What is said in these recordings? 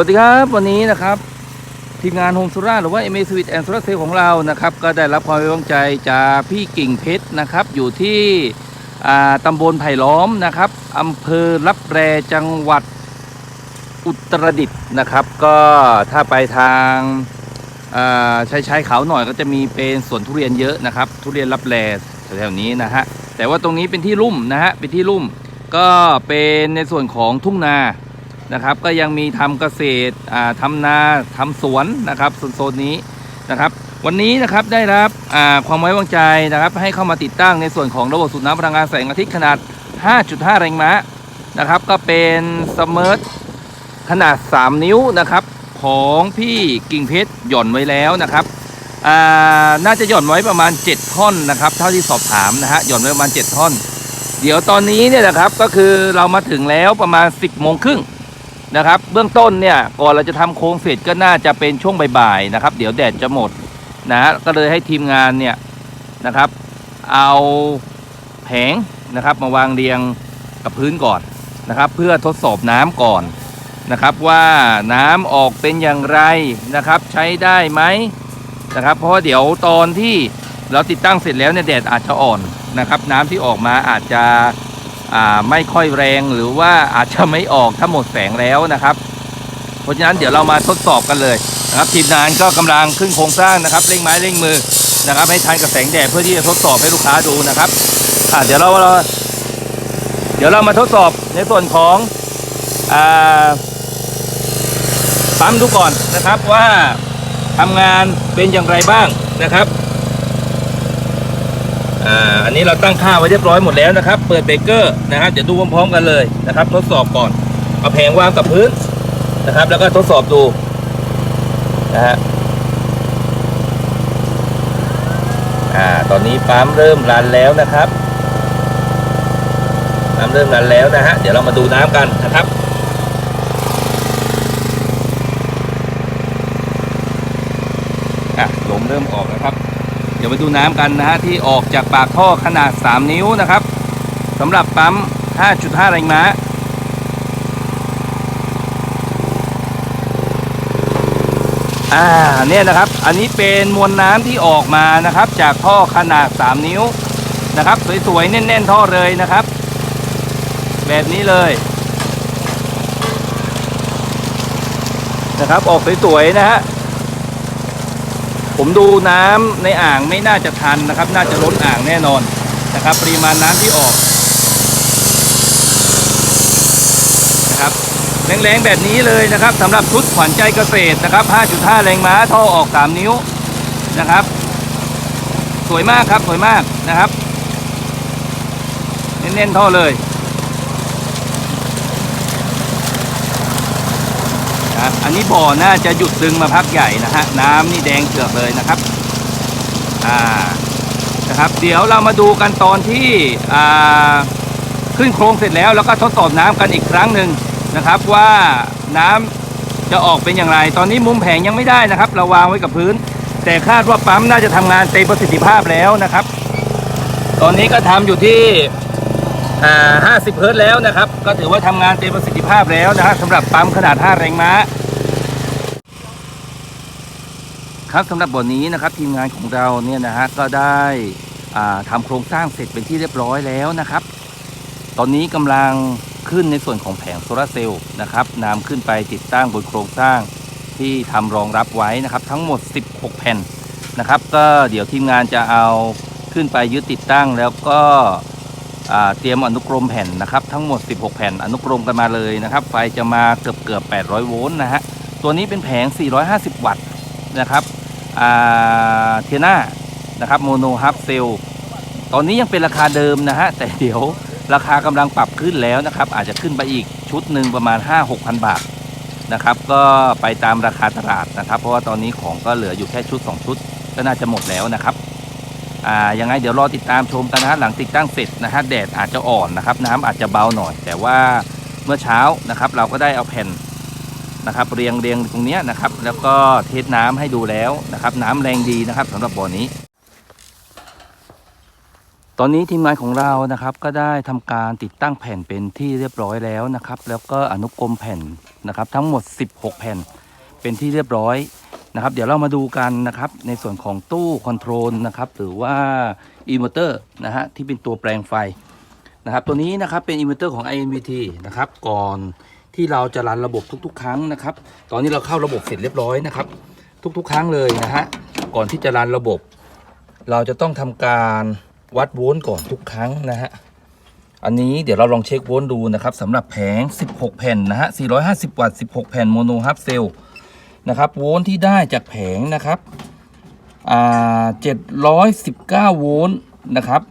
วัสดีครับ วันนี้นะครับ ทีมงานโฮมสุราหรือว่า MA Switch and Solar Cell ของเรานะครับ ก็ได้รับความไว้วางใจจากพี่กิ่งเพชรนะครับ อยู่ที่อ่าตำบลไผ่ล้อมนะครับอำเภอรับแรจังหวัดอุตรดิตถ์นะครับ ก็ถ้าไปทางชายชายเขาหน่อยก็จะมีเป็นสวนทุเรียนเยอะนะครับ ทุเรียนรับแรแถวๆนี้นะฮะแต่ว่าตรงนี้เป็นที่ลุ่มนะฮะเป็นที่ลุ่มก็เป็นในส่วนของทุ่งนา นะครับ ก็ยังมีทำเกษตรอ่าทำนาทำสวนนะครับโซนนี้นะครับ วันนี้นะครับได้รับความไว้วางใจนะครับ ให้เข้ามาติดตั้งในส่วนของระบบสูบน้ำพลังงานแสงอาทิตย์ขนาด 5.5 แรงม้านะครับ ก็เป็นสมิร์ทขนาด 3 นิ้วนะครับของพี่กิ่งเพชรหย่อนไว้แล้วนะครับน่าจะหย่อนไว้ประมาณ 7 ท่อนนะครับ เท่าที่สอบถามนะฮะหย่อนไว้ประมาณ 7 ท่อน เดี๋ยวตอนนี้เนี่ยนะครับก็คือเรามาถึงแล้วประมาณ 10โมงครึ่ง นะครับ เบื้องต้นเนี่ยก่อนเราจะทำโครงเสร็จก็น่าจะเป็นช่วงบ่ายๆนะครับ เดี๋ยวแดดจะหมดนะฮะก็เลยให้ทีมงานเนี่ยนะครับ เอาแผงนะครับ มาวางเรียงกับพื้นก่อนนะครับ เพื่อทดสอบน้ำก่อนนะครับ ว่าน้ำออกเป็นอย่างไรนะครับ ใช้ได้ไหมนะครับ เพราะเดี๋ยวตอนที่เราติดตั้งเสร็จแล้วเนี่ยแดดอาจจะอ่อนนะครับ น้ำที่ออกมาอาจจะ ไม่ค่อยแรงหรือว่าอาจจะไม่ออกถ้าหมดแสงแล้วนะครับ เพราะฉะนั้นเดี๋ยวเรามาทดสอบกันเลยนะครับทีมงานก็กำลังขึ้นโครงสร้างนะครับเร่งไม้เร่งมือนะครับ ให้ทันกับแสงแดดเพื่อที่จะทดสอบให้ลูกค้าดูนะครับอ่าเดี๋ยวเราเราเดี๋ยวเรามาทดสอบในส่วนของอปั๊มดูก่อนนะครับว่าทำงานเป็นอย่างไรบ้างนะครับ อ่าอันนี้เราตั้งค่าไว้เรียบร้อยหมดแล้วนะครับ เปิดเบรกเกอร์นะครับเดี๋ยวดูพร้อมๆกันเลยนะครับ ทดสอบก่อนเอาแผงวางกับพื้นนะครับ แล้วก็ทดสอบดูนะฮะอ่าตอนนี้ปั๊มเริ่มรันแล้วนะครับปั๊มเริ่มรันแล้วนะฮะเดี๋ยวเรามาดูน้ำกันนะครับอะลมเริ่มออกนะครับ เดี๋ยวไปดูน้ำกันนะฮะที่ออกจากปากท่อขนาด 3 นิ้วนะครับสำหรับปั๊ม 5.5 แรงม้าอ่าเนี่ยนะครับ อันนี้เป็นมวลน้ำที่ออกมานะครับ จากท่อขนาด 3 นิ้วนะครับ สวยๆ แน่นๆ ท่อเลยนะครับ แบบนี้เลยนะครับ ออกสวยๆ นะฮะ ผมดูน้ำในอ่างไม่น่าจะทันนะครับ น่าจะล้นอ่างแน่นอนนะครับ ปริมาณน้ำที่ออกนะครับแรงๆแบบนี้เลยนะครับสำหรับชุดขวัญใจเกษตรนะครับ 5.5 แรงม้าท่อออก 3 นิ้วนะครับ สวยมากครับสวยมากนะครับ เน้นๆท่อเลย นะครับ อันนี้บ่อน่าจะหยุดดึงมาพักใหญ่นะฮะ น้ำนี่แดงเกือกเลยนะครับ อ่า นะครับ เดี๋ยวเรามาดูกันตอนที่ อ่า ขึ้นโครงเสร็จแล้วแล้วก็ทดสอบน้ำกันอีกครั้งหนึ่งนะครับว่าน้ำจะออกเป็นอย่างไร ตอนนี้มุมแผงยังไม่ได้นะครับ เราวางไว้กับพื้น แต่คาดว่าปั๊มน่าจะทำงานเต็มประสิทธิภาพแล้วนะครับ ตอนนี้ก็ทำอยู่ที่ 50 เฮิรตแล้วนะครับ ก็ถือว่าทำงานเต็มประสิทธิภาพแล้วนะฮะสำหรับปั๊มขนาด 5 แรงม้า ครับสำหรับบ่อนี้นะครับทีมงานของเราเนี่ยนะฮะก็ได้อ่าทำโครงสร้างเสร็จเป็นที่เรียบร้อยแล้วนะครับ ตอนนี้กำลังขึ้นในส่วนของแผงโซลาร์เซลล์นะครับนำขึ้นไปติดตั้งบนโครงสร้างที่ทำรองรับไว้นะครับ ทั้งหมด 16 แผ่นนะครับ ก็เดี๋ยวทีมงานจะเอาขึ้นไปยึดติดตั้งแล้วก็ เตรียมอนุกรมแผ่นนะครับทั้งหมด 16 แผ่นอนุกรมกันมาเลยนะครับ ไฟจะมาเกือบเกือบ800 โวลต์นะฮะตัวนี้เป็นแผง 450 วัตต์นะครับเทียน่านะครับโมโนฮับเซลตอนนี้ยังเป็นราคาเดิมนะฮะแต่เดี๋ยวราคากำลังปรับขึ้นแล้วนะครับ อาจจะขึ้นไปอีกชุดหนึ่งประมาณ 5-6,000 บาทนะครับ ก็ไปตามราคาตลาดนะครับ เพราะว่าตอนนี้ของก็เหลืออยู่แค่ชุด 2 ชุด ก็น่าจะหมดแล้วนะครับ อ่ายังไงเดี๋ยวรอติดตามชมกันนะฮะหลังติดตั้งเสร็จนะฮะแดดอาจจะอ่อนนะครับ น้ำอาจจะเบาหน่อย แต่ว่าเมื่อเช้านะครับ เราก็ได้เอาแผ่นนะครับ เรียงเรียงตรงเนี้ยนะครับ แล้วก็เทสน้ำให้ดูแล้วนะครับ น้ำแรงดีนะครับสำหรับบ่อนี้ ตอนนี้ทีมงานของเรานะครับ ก็ได้ทำการติดตั้งแผ่นเป็นที่เรียบร้อยแล้วนะครับ แล้วก็อนุกรมแผ่นนะครับ ทั้งหมด 16 แผ่นเป็นที่เรียบร้อย นะครับ เดี๋ยวเรามาดูกันนะครับในส่วนของตู้คอนโทรลนะครับหรือว่าอินเวอร์เตอร์นะฮะที่เป็นตัวแปลงไฟนะครับ ตัวนี้นะครับเป็นอินเวอร์เตอร์ของ INVT นะครับก่อนที่เราจะรันระบบทุก ๆ ครั้งนะครับ ตอนนี้เราเข้าระบบเสร็จเรียบร้อยนะครับ ทุกๆ ครั้งเลยนะฮะก่อนที่จะรันระบบ เราจะต้องทำการวัดโวลต์ก่อนทุกครั้งนะฮะอันนี้เดี๋ยวเราลองเช็คโวลต์ดูนะครับสำหรับแผง 16 แผ่นนะฮะ450 วัตต์ 16 แผ่นโมโนฮับเซล นะครับโวลต์ที่ได้จากแผงนะครับอ่า719โวลต์นะครับ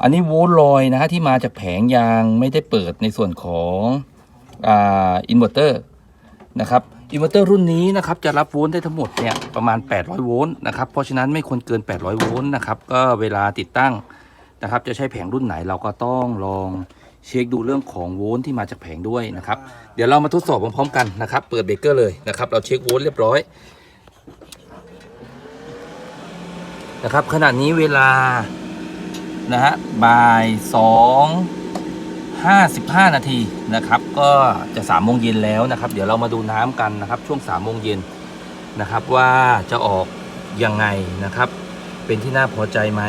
อันนี้โวลต์ลอยนะฮะที่มาจากแผงยางไม่ได้เปิดในส่วนของอ่าอินเวอร์เตอร์นะครับอินเวอร์เตอร์รุ่นนี้นะครับจะรับโวลต์ได้ทั้งหมดเนี่ยประมาณ 800 โวลต์นะครับเพราะฉะนั้นไม่ควรเกิน 800 โวลต์นะครับก็เวลาติดตั้งนะครับจะใช้แผงรุ่นไหนเราก็ต้องลอง เช็คดูเรื่องของโวลต์ที่มาจากแผงด้วยนะครับ เดี๋ยวเรามาทดสอบพร้อมๆกันนะครับ เปิดเบรกเกอร์เลยนะครับ เราเช็คโวลต์เรียบร้อยนะครับขณะนี้เวลานะฮะบ่ายสองห้าสิบห้านาทีนะครับ ก็จะสามโมงเย็นแล้วนะครับ เดี๋ยวเรามาดูน้ำกันนะครับ ช่วงสามโมงเย็นนะครับ ว่าจะออกยังไงนะครับ เป็นที่น่าพอใจไหม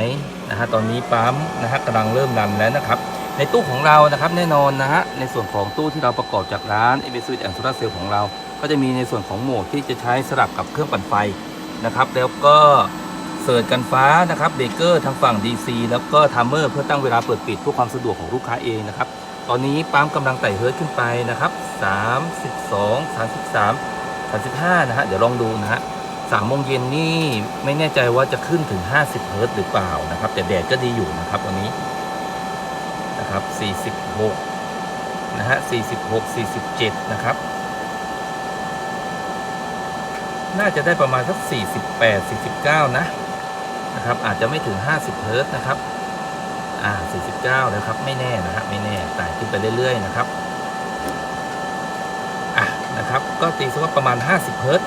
นะฮะตอนนี้ปั๊มนะฮะกำลังเริ่มรันแล้วนะครับ ในตู้ของเรานะครับแน่นอนนะฮะในส่วนของตู้ที่เราประกอบจากร้าน a b s w i t and Solar Cell ของเรา ก็จะมีในส่วนของโหมดที่จะใช้สลับกับเครื่องปั่นไฟนะครับแล้วก็เสิร์ชกันฟ้านะครับเบรกเกอร์ทางฝั่ง DC แล้วก็ทัมเมอร์เพื่อตั้งเวลาเปิดปิดเพื่อความสะดวกของลูกค้าเองนะครับตอนนี้ปั๊มกำลังไต่เฮิร์ตขึ้นไปนะครับ32 33 35นะฮะเดี๋ยวลองดูนะฮะสามโมงเย็นนี่ไม่แน่ใจว่าจะขึ้นถึง 50 เฮิร์ตหรือเปล่านะครับแต่แดดก็ดีอยู่นะครับวันนี้ นะครับ 46 นะฮะ 46 47 นะครับ น่าจะได้ประมาณสัก 48 49 นะ นะครับ อาจจะไม่ถึง 50 เฮิร์ตนะครับ อ่า 49นะครับ ไม่แน่นะฮะไม่แน่ไต่ขึ้นไปเรื่อยๆ นะครับ อะ นะครับ ก็ตีซะว่าประมาณ 50 เฮิร์ต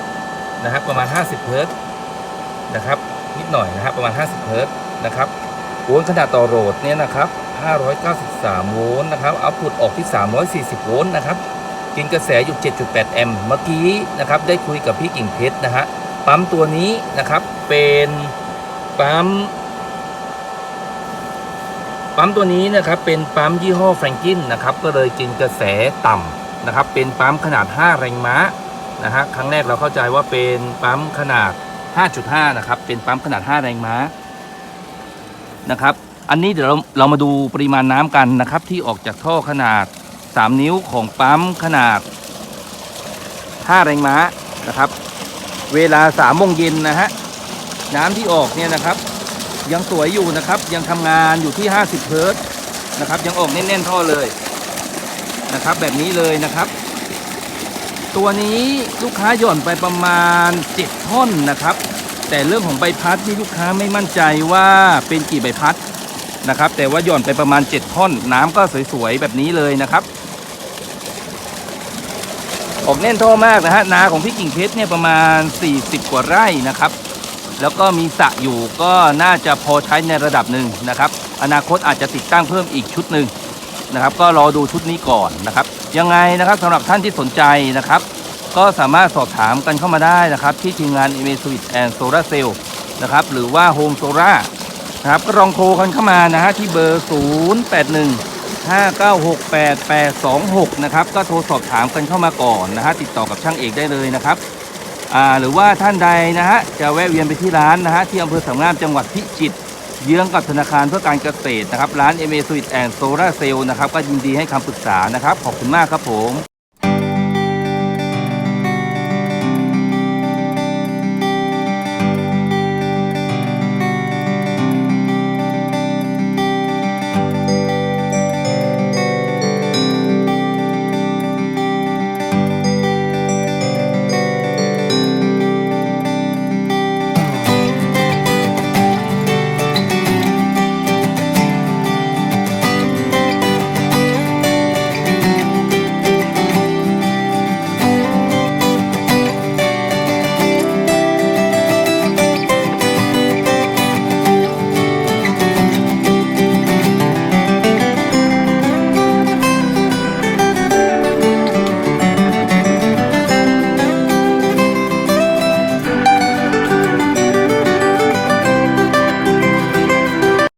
นะครับ ประมาณ 50 เฮิร์ตนะครับ นิดหน่อยนะครับ ประมาณ 50 เฮิร์ตนะครับวลต์ขนาดต่อโหลดเนี่ยนะครับ 593 โวลต์นะครับเอาพุตออกที่ 340 โวลต์นะครับ กินกระแสอยู่ 7.8 แอมป์เมื่อกี้นะครับ ได้คุยกับพี่กิ่งเพชรนะฮะ ปั๊มตัวนี้นะครับ เป็นปั๊ม ปั๊มตัวนี้นะครับ เป็นปั๊มยี่ห้อแฟรงกินนะครับ ก็เลยกินกระแสต่ำนะครับ เป็นปั๊มขนาด 5 แรงม้านะฮะ ครั้งแรกเราเข้าใจว่าเป็นปั๊มขนาด 5.5 นะครับ เป็นปั๊มขนาด 5 แรงม้านะครับ อันนี้เดี๋ยวเราเรามาดูปริมาณน้ำกันนะครับ ที่ออกจากท่อขนาด 3 นิ้วของปั๊มขนาด5แรงม้านะครับ เวลา3โมงเย็นนะฮะน้ำที่ออกเนี่ยนะครับ ยังสวยอยู่นะครับ ยังทำงานอยู่ที่ 50เฮิร์ตนะครับ ยังออกแน่นๆท่อเลยนะครับ แบบนี้เลยนะครับ ตัวนี้ลูกค้าหย่อนไปประมาณ 7 ท่อนนะครับ แต่เรื่องของใบพัดที่ลูกค้าไม่มั่นใจว่าเป็นกี่ใบพัด นะครับ แต่ว่าหย่อนไปประมาณ 7 ท่อน น้ำก็สวยๆแบบนี้เลยนะครับ ออกแน่นท่อมากนะฮะนาของพี่กิ่งเพชรเนี่ยประมาณ 40 กว่าไร่นะครับ แล้วก็มีสระอยู่ก็น่าจะพอใช้ในระดับหนึ่งนะครับ อนาคตอาจจะติดตั้งเพิ่มอีกชุดหนึ่งนะครับ ก็รอดูชุดนี้ก่อนนะครับ ยังไงนะครับสำหรับท่านที่สนใจนะครับก็สามารถสอบถามกันเข้ามาได้นะครับ ที่ทีมงาน m a s w i t and Solar Cell นะครับ หรือว่า Home Solar นะครับก็ลองโทรกันเข้ามานะฮะที่เบอร์ 081 596 8826 นะครับ ก็โทรสอบถามกันเข้ามาก่อนนะฮะติดต่อกับช่างเอกได้เลยนะครับอ่าหรือว่าท่านใดนะฮะจะแวะเวียนไปที่ร้านนะฮะที่อำเภอสามงามจังหวัดพิจิตรเยื้องกับธนาคารเพื่อการเกษตรนะครับ ร้าน m a s w i t and Solar Cell นะครับ ก็ยินดีให้คำปรึกษานะครับ ขอบคุณมากครับผม